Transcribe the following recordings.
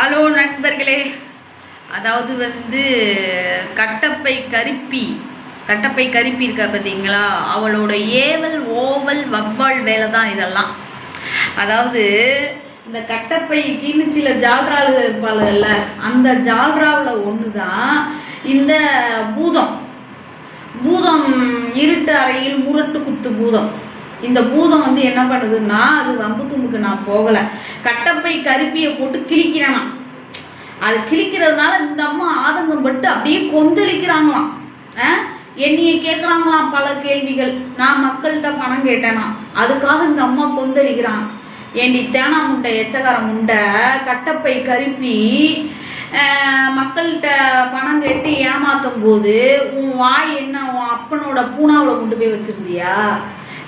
Hello நண்பர்களே. அதாவது வந்து கட்டப்பை கருப்பி கட்டப்பை கருப்பி இருக்கா பார்த்தீங்களா? அவளோட ஏவல் ஓவல் வவ்வால் வேலை தான் இதெல்லாம். அதாவது இந்த கட்டப்பை கிமிச்சில ஜால்ரால் இருப்பாளுகள்ல அந்த ஜால்ராவில் ஒன்று தான் இந்த பூதம். பூதம் இருட்டு அறையில் முரட்டு குத்து பூதம். இந்த பூதம் வந்து என்ன பண்ணுதுன்னா அது வம்பு தும்புக்கு நான் போகலை. கட்டப்பை கருப்பியை போட்டு கிழிக்கிறானாம். அது கிழிக்கிறதுனால இந்த அம்மா ஆதங்கம் பட்டு அப்படியே கொந்தளிக்கிறாங்களாம். ஆ? என்னைய கேட்குறாங்களாம் பல கேள்விகள். நான் மக்கள்கிட்ட பணம் கேட்டேனா? அதுக்காக இந்த அம்மா கொந்தளிக்கிறான். ஏண்டி தேனா முண்டை எச்சகார முண்டை கட்டப்பை கருப்பி ஆஹ், மக்கள்கிட்ட பணம் கேட்டு ஏமாத்தும் போது உன் வாய் என்ன? உன் அப்பனோட பூனாவில் கொண்டு போய் வச்சிருந்தியா?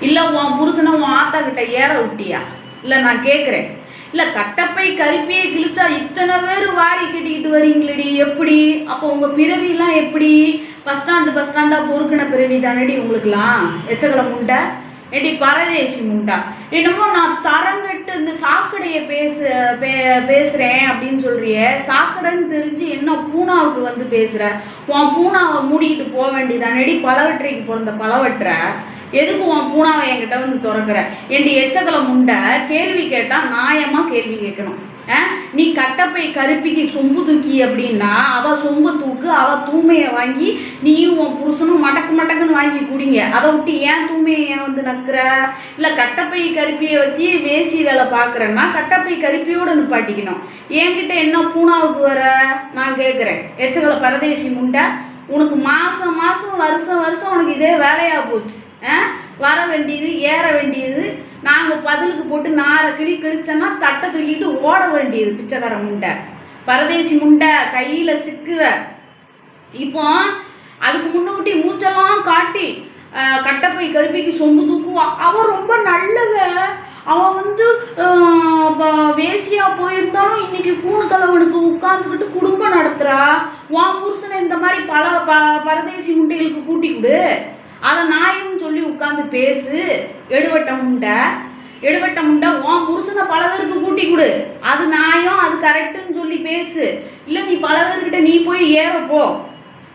இல்லை உன் புருஷனை உன் ஆத்தா கிட்ட ஏற விட்டியா? இல்லை நான் கேட்குறேன் இல்லை கட்டப்பை கருப்பியே கிழிச்சா இத்தனை பேர் வாரி கட்டிக்கிட்டு வரீங்களேடி எப்படி? அப்போ உங்கள் பிறவிலாம் எப்படி? பஸ் ஸ்டாண்டு பஸ் ஸ்டாண்டாக பொறுக்கின பிறவி தானடி உங்களுக்குலாம் எச்சக்கலை முண்டை? ஏடி பரதேசி முண்டா? என்னமோ நான் தரங்கட்டு இந்த சாக்கடையை பேச பே பேசுகிறேன் அப்படின்னு சொல்கிறிய சாக்கடைன்னு தெரிஞ்சு என்ன பூனாவுக்கு வந்து பேசுகிற உன் பூனாவை மூடிக்கிட்டு போக வேண்டியதானடி பலவற்றைக்கு பிறந்த பலவற்றை எதுக்கு உன் பூனாவை என்கிட்ட வந்து திறக்கிற? என் எச்சக்கலை முண்டை கேள்வி கேட்டால் நியாயமாக கேள்வி கேட்கணும். ஆ? நீ கட்டப்பை கருப்பிக்கு சொம்பு தூக்கி அப்படின்னா அவ சொம்பு தூக்கு அவ தூமையை வாங்கி நீயும் உன் புருஷனும் மடக்கு மடக்குன்னு வாங்கி குடிங்க. அதை விட்டு ஏன் தூமையை ஏன் வந்து நக்குற? இல்லை கட்டப்பை கருப்பியை வச்சு வேசி வேலை பார்க்குறேன்னா கட்டப்பை கருப்பியோட நிப்பாட்டிக்கணும். என்கிட்ட என்ன பூனாவுக்கு வர? நான் கேட்குறேன். எச்சகலை பரதேசி முண்டை உனக்கு மாதம் மாதம் வருஷம் வருஷம் உனக்கு இதே வேலையாக போச்சு. வர வேண்டியது ஏற வேண்டியது. நாங்கள் பதிலுக்கு போட்டு நாரை கிளி கிழிச்சோன்னா தட்டை தூக்கிட்டு ஓட வேண்டியது பிச்சைக்கார முண்டை பரதேசி முண்டை கையில் சிக்குவ. இப்போ அதுக்கு முன்னூட்டி மூச்செல்லாம் காட்டி கட்டப்பை கருப்பிக்கு சொம்பு தூக்குவா. அவள் ரொம்ப நல்லவ. அவன் வந்து வேசியா போயிருந்தாலும் இன்னைக்கு கூணு கலவனுக்கு உட்காந்துக்கிட்டு குடும்பம் நடத்துறா. உன் புருஷனை இந்த மாதிரி பல ப பரதேசி முண்டைகளுக்கு கூட்டி கொடு. அதை நாயும் சொல்லி உட்காந்து பேசு. எடுவட்ட முண்டை. எடுவட்ட முண்டை உன் புருஷனை பல பேருக்கு கூட்டி கொடு. அது நாயும் அது கரெக்டுன்னு சொல்லி பேசு. இல்லை நீ பல பேர்கிட்ட நீ போய் ஏற போ.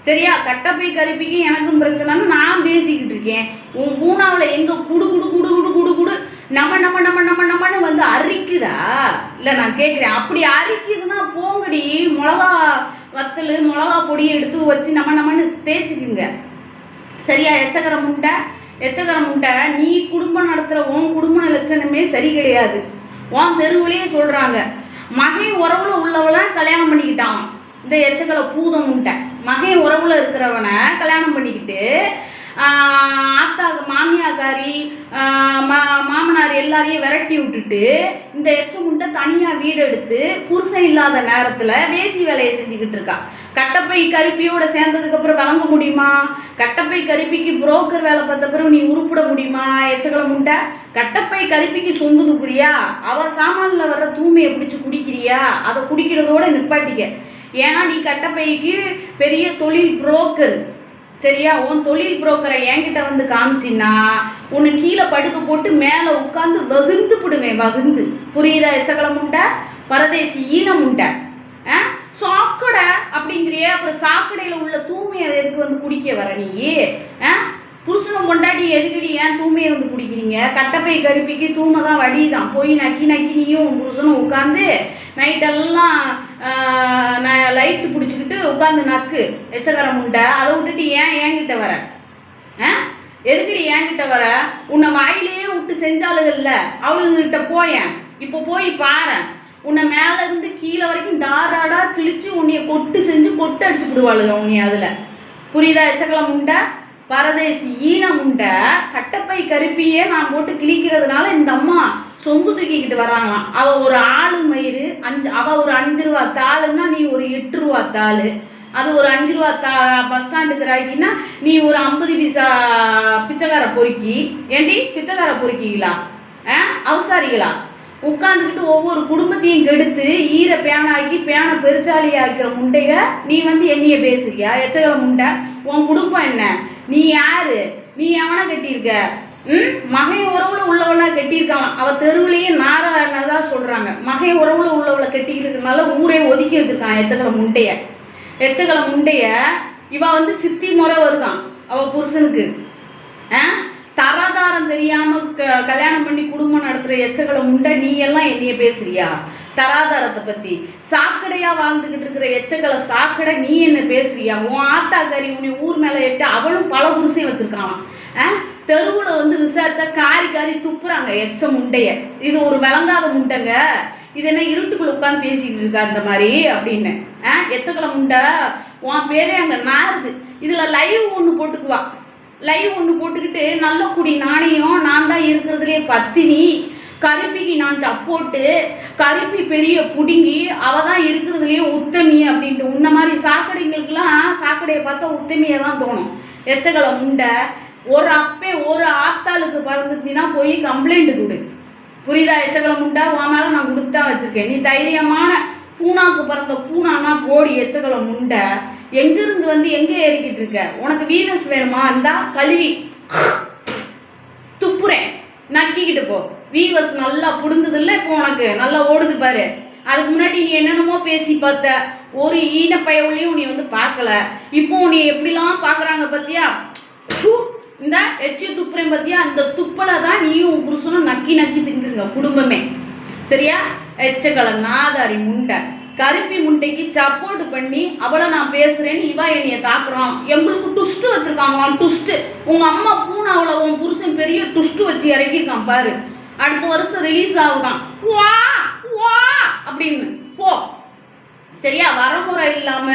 சரியா? கட்டப்பை கருப்பிக்கு எனக்கும் பிரச்சனைன்னு நான் பேசிக்கிட்டு இருக்கேன். உன் பூனாவில் எங்கே குடு குடு குடு குடு குடு குடு நம்ம நம்ம நம்ம நம்ம நம்மன்னு வந்து அரிக்குதா? இல்லை நான் கேட்குறேன் அப்படி அரிக்குதுன்னா போங்கடி. மிளகா வத்தல் மிளகா பொடியை எடுத்து வச்சு நம்ம நம்மன்னு தேய்ச்சிக்குங்க. சரியா? எச்சக்கர முண்டை எச்சக்கரம் முண்டை நீ குடும்பம் நடத்துகிற உன் குடும்ப லட்சணமே சரி கிடையாது. உன் தெருவுலேயே சொல்கிறாங்க மகை உறவுல உள்ளவளை கல்யாணம் பண்ணிக்கிட்டான். இந்த எச்சக்கலை பூதம் உண்டை. மகை உறவுல இருக்கிறவனை கல்யாணம் பண்ணிக்கிட்டு ஆத்தா மாமியாக்காரி மா மாமனார் எல்லாரையும் விரட்டி விட்டுட்டு இந்த எச்ச முண்டை தனியாக வீடு எடுத்து புருஷன் இல்லாத நேரத்தில் வேசி வேலையை செஞ்சுக்கிட்டு இருக்கா. கட்டப்பை கருப்பியோட சேர்ந்ததுக்கு அப்புறம் விளங்க முடியுமா? கட்டப்பை கருப்பிக்கு புரோக்கர் வேலை பார்த்த பிறகு நீ உருப்பிட முடியுமா? எச்சக்கலை உண்டா கட்டப்பை கருப்பிக்கு சொந்து துக்குறியா? அவ சாமான்ல வர்ற தூய்மையை பிடிச்சி குடிக்கிறியா? அதை குடிக்கிறதோட நிப்பாட்டிக்க. ஏன்னா நீ கட்டப்பைக்கு பெரிய தொழில் புரோக்கர் சரியா? உன் தொழில் புரோக்கரை என்கிட்ட வந்து காமிச்சின்னா உன்னை கீழே படுக்க போட்டு மேலே உட்காந்து வகுந்து போடுவேன் வகுந்து. புரியுதா எச்சக்கலை முண்டை? பரதேசி ஈனம் உண்டா ஆ சாக்கடை அப்படிங்கிறியே அப்புறம் சாக்கடையில் உள்ள தூய்மையை எதுக்கு வந்து குடிக்க வர நீ? ஆ? புருஷனும் கொண்டாடி எதுக்கடி ஏன் தூமையை வந்து குடிக்கிறீங்க? கட்டப்பை கருப்பிக்கு தூமை தான் வடிதான். போய் நக்கி நக்கி நீயும் உன் புருஷனும் உட்காந்து நைட்டெல்லாம் லைட்டு பிடிச்சிக்கிட்டு உட்காந்து நக்கு. எச்சக்கரை முண்டை. அதை விட்டுட்டு ஏன் ஏங்கிட்ட வர? ஆ? எதுக்குடி என்கிட்ட வர? உன்னை வாயிலேயே விட்டு செஞ்சாளுகள்ல அவளுங்கிட்ட போயேன். இப்போ போய் பாரேன் உன்னை மேலேருந்து கீழே வரைக்கும் டாராடா கிழிச்சு உன்னைய கொட்டு செஞ்சு கொட்டு அடிச்சு விடுவாளுங்க உன்னைய அதில். புரியுதா? எச்சக்கலம் முண்டை? பரதேசி ஈனம் முண்டை. கட்டப்பை கருப்பியே நான் போட்டு கிழிக்கிறதுனால இந்த அம்மா சொம்பு தூக்கிக்கிட்டு வராங்களாம். அவ ஒரு ஆளு மயிறு அஞ்சு அவ ஒரு அஞ்சு ரூபா தாளுன்னா நீ ஒரு எட்டு ரூபா தாளு. அது ஒரு அஞ்சு ரூபா தா பஸ் ஸ்டாண்டுக்கு ராக்கினா நீ ஒரு ஐம்பது பைசா பிச்சைக்கார பொறுக்கி. ஏண்டி? பிச்சைக்கார பொறுக்கிங்களா? ஆ? அவசாரிகளா? உட்காந்துக்கிட்டு ஒவ்வொரு குடும்பத்தையும் கெடுத்து ஈர பேனாக்கி பேனை பெருச்சாலி ஆக்கிற முண்டைய நீ வந்து என்னைய பேசுறியா எச்சகல முண்டை உன் குடும்பம் என்ன? நீ யாரு? நீ எவனை கட்டியிருக்க? ம்? மகை உறவுல உள்ளவளாக கட்டியிருக்கான் அவ தெருவிலேயே நாராயணதா சொல்றாங்க. மகை உறவுல உள்ளவளை கட்டிக்கிறதுனால ஊரே ஒதுக்கி வச்சிருக்கான் எச்சக்கலை முண்டைய. எச்சகல முண்டைய இவ வந்து சித்தி முறை வருதான் அவ புருஷனுக்கு. ஆ? தராதாரம் தெரியாம க- கல்யாணம் பண்ணி குடும்பம் நடத்துற எச்சக்கலை முண்டை நீ எல்லாம் என்னைய பேசுறியா? தராதாரத்தை பத்தி. சாக்கடையா வாழ்ந்துகிட்டு இருக்கிற எச்சக்களை சாக்கடை நீ என்ன பேசுறியா? உன் ஆத்தாக்காரி உன்னை ஊர் மேல எட்டு அவளும் பல புருஷையும் வச்சிருக்கான் ஆ? தெருவுல வந்து விசாரிச்சா காரி காரி துப்புறாங்க எச்ச முண்டைய இது ஒரு விளங்காத முண்டைங்க. இது என்ன இருட்டுக்குள்ள உட்காந்து பேசிக்கிட்டு இருக்கா இந்த மாதிரி அப்படின்னு. ஆ? எச்சக்கலை முண்டை? உன் பேரே அங்க நாருது இதுல லைவ் ஒன்று போட்டுக்குவா. லைவ் ஒன்று போட்டுக்கிட்டு நல்ல குடி நாணயம் நான் தான் இருக்கிறதுலே பத்தினி கருப்பிக்கு நான் சப்போட்டு கருப்பி பெரிய புடுங்கி அவ தான் இருக்கிறதுலையே உத்தமி அப்படின்ட்டு. உன்ன மாதிரி சாக்கடைங்களுக்கெல்லாம் சாக்கடையை பார்த்தா உத்தமியை தான் தோணும். எச்சக்கலை முண்டை ஒரு அப்பே ஒரு ஆத்தாளுக்கு பறந்துட்டினா போய் கம்ப்ளைண்ட் கொடு. புரியுதா எச்சக்கலை முண்டை? உன் மேலே நான் கொடுத்தா வச்சுருக்கேன். நீ தைரியமான பூனாக்கு பிறந்த பூனானா போடி எச்சக்கலை முண்டை. எங்கிருந்து வந்து எங்கே ஏறிக்கிட்டு இருக்க? உனக்கு வீனஸ் வேணுமா? இருந்தா கழுவி. துப்புறேன். நக்கிக்கிட்டு போ. வீவஸ் நல்லா புடுங்குதுல்ல இப்போ உனக்கு? நல்லா ஓடுது பாரு. அதுக்கு முன்னாடி நீ என்னென்னமோ பேசி பார்த்த. ஒரு ஈன பயவுலையும் நீ வந்து பார்க்கல. இப்போ நீ எப்படிலாம் பார்க்குறாங்க பார்த்தியா இந்த எச்சி துப்புறேன் பார்த்தியா அந்த துப்பலை தான் நீயும் புருஷனும் நக்கி நக்கி திங்குறீங்க குடும்பமே. சரியா? எச்சக்கலை நாதாரி முண்டை. கருப்பி முண்டைக்கு சப்போர்ட் பண்ணி அவளை நான் பேசுறேன்னு இவா என்னைய தாக்குறான். எங்களுக்கு டுஸ்ட்டு வச்சிருக்காங்க டுஸ்ட்டு உங்க அம்மா பூனாவில் உன் புருஷன் பெரிய டுஸ்ட்டு வச்சு இறக்கியிருக்கான் பாரு. அடுத்த வருஷம் ரிலீஸ் ஆகுதான். வா வா அப்படின்னு. போ. சரியா? வரமுறை இல்லாம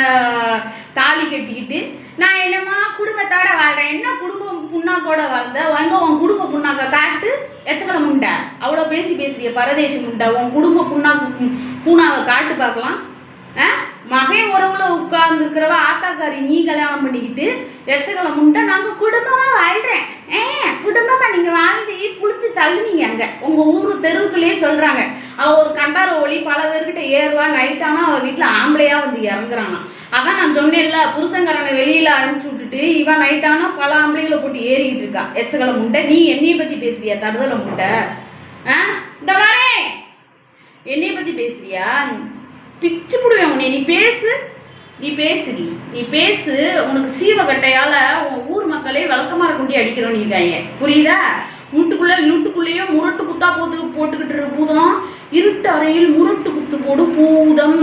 தாலி கட்டிக்கிட்டு நான் என்னம்மா குடும்பத்தோட வாழ்கிறேன் என்ன குடும்பம் புண்ணாக்கோட வாழ்ந்த? எங்க உன் குடும்ப புண்ணாக்க காட்டு. எச்சக்கலை முண்டை. அவ்வளோ பேசி பேசுறிய பரதேசி முண்டை. உன் குடும்ப புண்ணாக்கு பூனாவை காட்டு பார்க்கலாம். ஆ? மகன் உறவுல உட்கார்ந்துருக்கிறவ ஆத்தாக்காரி நீ கல்யாணம் பண்ணிக்கிட்டு எச்சக்கலை முண்டை நாங்கள் குடும்பமாக வாழ்கிறேன் ஏ குடும்பமாக நீங்கள் வாழ்ந்து புளுத்து தள்ளுனீங்க அங்கே. உங்கள் ஊர் தெருவுக்குள்ளேயே சொல்கிறாங்க அவள் ஒரு கண்டார ஒளி பல பேர்கிட்ட ஏறுவா நைட்டானா அவள் வீட்டில் ஆம்பளையாக வந்து இறங்குறானா. அதான் நான் சொன்னேன்ல புருஷன்காரனை வெளியில அனுப்பிச்சு விட்டுட்டு இவன் நைட்டானா பல ஆம்பளைகளை போட்டு ஏறிக்கிட்டு இருக்கா. எச்சகல முண்டை நீ என்னைய பத்தி பேசுறியா? தருதலை முண்டை. ஆ? இந்த வரேன் என்னைய பத்தி பேசுறியா? பிச்சு போடுவேன் உன்னை நீ பேசு. நீ பேசுடி நீ. பேசு. உனக்கு சீவகட்டையால உன் ஊர் மக்களே வழக்கமாக குண்டி அடிக்கிறோம் இருக்காங்க. புரியுதா? வீட்டுக்குள்ளே இருட்டுக்குள்ளேயே முரட்டு குத்தா போட்டு போட்டுக்கிட்டு இருக்க பூதம் இருட்டு அறையில் முரட்டு குத்து போடு பூதம்.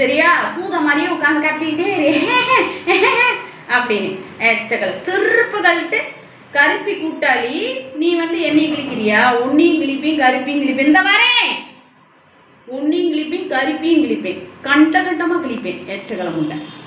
சரியா? பூத மாதிரியே உட்காந்து கத்திக்கிட்டே அப்படின்னு. எச்சக்கல். செருப்புகள்ட்டு கருப்பி கூட்டாளி நீ வந்து என்னையும் கிழிக்கிறியா? உன்னையும் கிழிப்பையும் கருப்பையும் கிழிப்பேன். இந்த வரேன் உன்னையும் கிழிப்பேன் கருப்பையும் கிழிப்பேன். கண்ட கண்டமாக கிழிப்பேன். எச்சக்கலை முட்டை